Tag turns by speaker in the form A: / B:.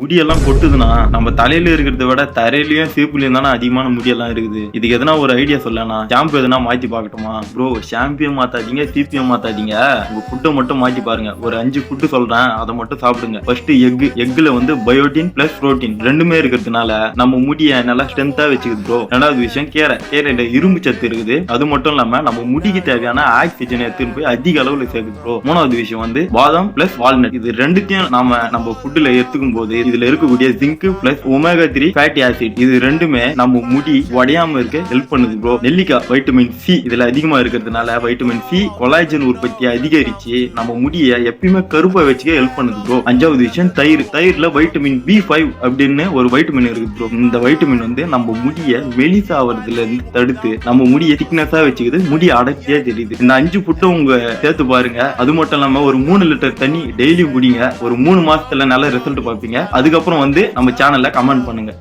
A: முடியெல்லாம் கொட்டுதுன்னா நம்ம தலையில இருக்கிறத விட தரையிலயும் சீப்புலயும் தானே அதிகமான முடியெல்லாம் இருக்குது. இதுக்கு எதனா ஒரு ஐடியா சொல்லனா ஷாம்பு எதனா மாத்தி பார்க்கட்டுமா? ப்ரோ ஷாம்பியும் மாத்தாதீங்க சீப்பியும் மாத்தாதீங்க. உங்க ஃபுட்டை மட்டும் மாத்தி பாருங்க. ஒரு அஞ்சு ஃபுட்டு சொல்றேன் அதை மட்டும் சாப்பிடுங்க. ஃபர்ஸ்ட் எக் எக்ல வந்து பயோட்டின் பிளஸ் புரோட்டீன் ரெண்டுமே இருக்கிறதுனால நம்ம முடிய நல்லா ஸ்ட்ரென்த்தா வச்சுக்குது ப்ரோ ரெண்டாவது விஷயம் கீரை. கீரையில இரும்பு சத்து இருக்குது. அது மட்டும் இல்லாம நம்ம முடிக்கு தேவையான ஆக்சிஜன் எடுத்துன்னு போய் அதிக அளவுல சேர்க்குது ப்ரோ மூணாவது விஷயம் வந்து பாதாம் பிளஸ் வால்நட் இது ரெண்டுத்தையும் நாம நம்ம ஃபுட்டுல எடுத்துக்கும் போது இதுல இருக்கக்கூடிய zinc plus omega three fatty acid இது ரெண்டுமே நம்ம முடி உடையாம இருக்க ஹெல்ப் பண்ணுது ப்ரோ நெல்லிக்காய் வைட்டமின் சி இதுல அதிகமா இருக்கிறதுனால வைட்டமின் சி கொலாஜன் உற்பத்தியை அதிகரிச்சு நம்ம முடிய எப்பயுமே கருப்பா வச்சுக்க ஹெல்ப் பண்ணுது ப்ரோ அஞ்சாவது விஷயம் தயிர். தயிர்ல வைட்டமின் பி ஃபைவ் அப்படின்னு ஒரு வைட்டமின் இருக்கு ப்ரோ இந்த வைட்டமின் வந்து நம்ம முடிய மெலிசாவதுல இருந்து தடுத்து நம்ம முடிய திக்னஸா வச்சுக்கிது. முடி அடர்த்தியா தெரியுது. இந்த அஞ்சு புட்டும் உங்க சேர்த்து பாருங்க. அது மட்டும் இல்லாம ஒரு மூணு லிட்டர் தண்ணி டெய்லியும் குடிங்க. ஒரு மூணு மாசத்துல நல்ல ரிசல்ட் பார்ப்பீங்க. அதுக்கப்புறம் வந்து நம்ம சேனல்ல கமெண்ட் பண்ணுங்க.